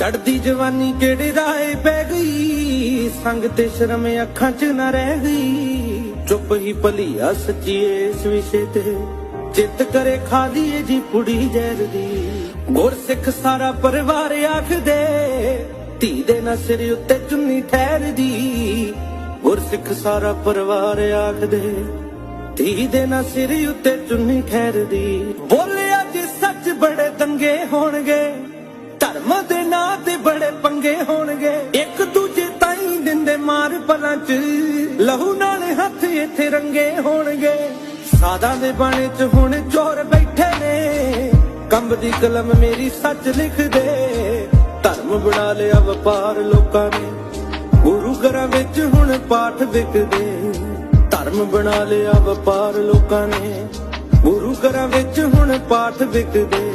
ਚੜਦੀ ਜਵਾਨੀ ਕਿਹੜੇ ਰਾਏ ਪੈ ਗਈ? ਸੰਗ ਤੇ ਸ਼ਰਮ ਅੱਖਾਂ 'ਚ ਨਾ ਰਹਿ ਗਈ। ਚੁੱਪ ਹੀ ਭਲੀਆ ਸੱਚੀ ਇਸ ਵਿਸ਼ੇ ਤੇ। ਚਿੱਤ ਕਰੇ ਖਾਲੀਏ ਜੀ ਪੁੜੀ ਜ਼ਹਿਰ ਦੀ। ਗੁਰਸਿੱਖ ਸਾਰਾ ਪਰਿਵਾਰ ਆਖਦੇ, ਧੀ ਦੇ ਨਾ ਸਿਰ ਉੱਤੇ ਚੁੰਨੀ ਠਹਿਰਦੀ। ਗੁਰਸਿੱਖ ਸਾਰਾ ਪਰਿਵਾਰ ਆਖਦੇ, ਧੀ ਦੇ ਨਾ ਸਿਰ ਉੱਤੇ ਚੁੰਨੀ ਠਹਿਰਦੀ। ਬੋਲਿਆ ਜੇ ਸੱਚ ਬੜੇ ਦੰਗੇ ਹੋਣਗੇ। ਧਰਮ ਦੇ ਨਾਂ ਤੇ ਬੜੇ ਪੰਗੇ ਹੋਣਗੇ। ਇੱਕ ਦੂਜੇ ਤਾਈਂ ਦਿੰਦੇ ਮਾਰ ਪਲਾਂ ਚ। ਲਹੂ ਨਾਲ ਹੱਥ ਇੱਥੇ ਰੰਗੇ ਹੋਣਗੇ। ਸਾਦਾ ਦੇ ਬਾਣੇ ਚ ਹੁਣ ਚੋਰ ਬੈਠੇ ਨੇ। ਕੰਬ ਦੀ ਕਲਮ ਮੇਰੀ ਸੱਚ ਲਿਖਦੇ ਧਰਮ ਬਣਾ ਲਿਆ ਵਪਾਰ ਲੋਕਾਂ ਨੇ। ਗੁਰੂ ਘਰਾਂ ਵਿੱਚ ਹੁਣ ਪਾਠ ਵਿਕਦੇ। ਧਰਮ ਬਣਾ ਲਿਆ ਵਪਾਰ ਲੋਕਾਂ ਨੇ। ਗੁਰੂ ਘਰਾਂ ਵਿੱਚ ਹੁਣ ਪਾਠ ਵਿਕਦੇ।